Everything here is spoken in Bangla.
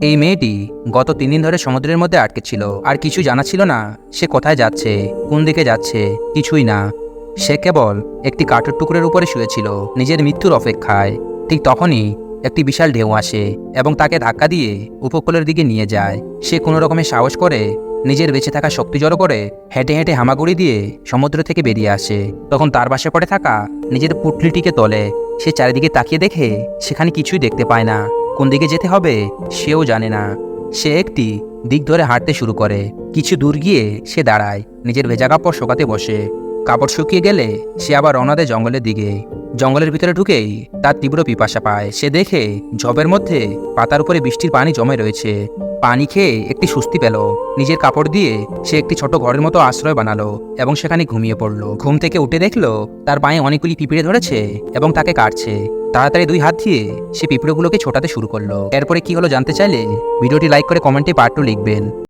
এই মেয়েটি গত তিন দিন ধরে সমুদ্রের মধ্যে আটকে ছিল। আর কিছু জানা ছিল না সে কোথায় যাচ্ছে, কোন দিকে যাচ্ছে, কিছুই না। সে কেবল একটি কাঠের টুকরের উপরে শুয়েছিল, নিজের মৃত্যুর অপেক্ষায়। ঠিক তখনই একটি বিশাল ঢেউ আসে এবং তাকে ধাক্কা দিয়ে উপকূলের দিকে নিয়ে যায়। সে কোনো রকমের সাহস করে নিজের বেঁচে থাকা শক্তি জড়ো করে হেঁটে হেঁটে হামাগুড়ি দিয়ে সমুদ্র থেকে বেরিয়ে আসে। তখন তার বাসে পড়ে থাকা নিজের পুটলিটিকে তোলে। সে চারিদিকে তাকিয়ে দেখে সেখানে কিছুই দেখতে পায় না। কোন দিকে যেতে হবে সেও জানে না। সে একটি দিক ধরে হাঁটতে শুরু করে। কিছু দূর গিয়ে সে দাঁড়ায়, নিজের ভেজা কাপড় শোকাতে বসে। কাপড় শুকিয়ে গেলে সে আবার রওনা দেয় জঙ্গলের দিকে। জঙ্গলের ভিতরে ঢুকেই তার তীব্র পিপাসা পায়। সে দেখে ঝবের মধ্যে পাতার উপরে বৃষ্টির পানি জমে রয়েছে। পানি খেয়ে একটি সুস্তি পেল। নিজের কাপড় দিয়ে সে একটি ছোট ঘরের মতো আশ্রয় বানালো এবং সেখানে ঘুমিয়ে পড়ল। ঘুম থেকে উঠে দেখল তার পায়ে অনেকগুলি পিঁপড়ে ধরেছে এবং তাকে কাটছে। তাড়াতাড়ি দুই হাত দিয়ে সে পিঁপড়েগুলোকে ছোটাতে শুরু করল। এরপরে কি হলো জানতে চাইলে ভিডিওটি লাইক করে কমেন্টে পার্ট টু লিখবেন।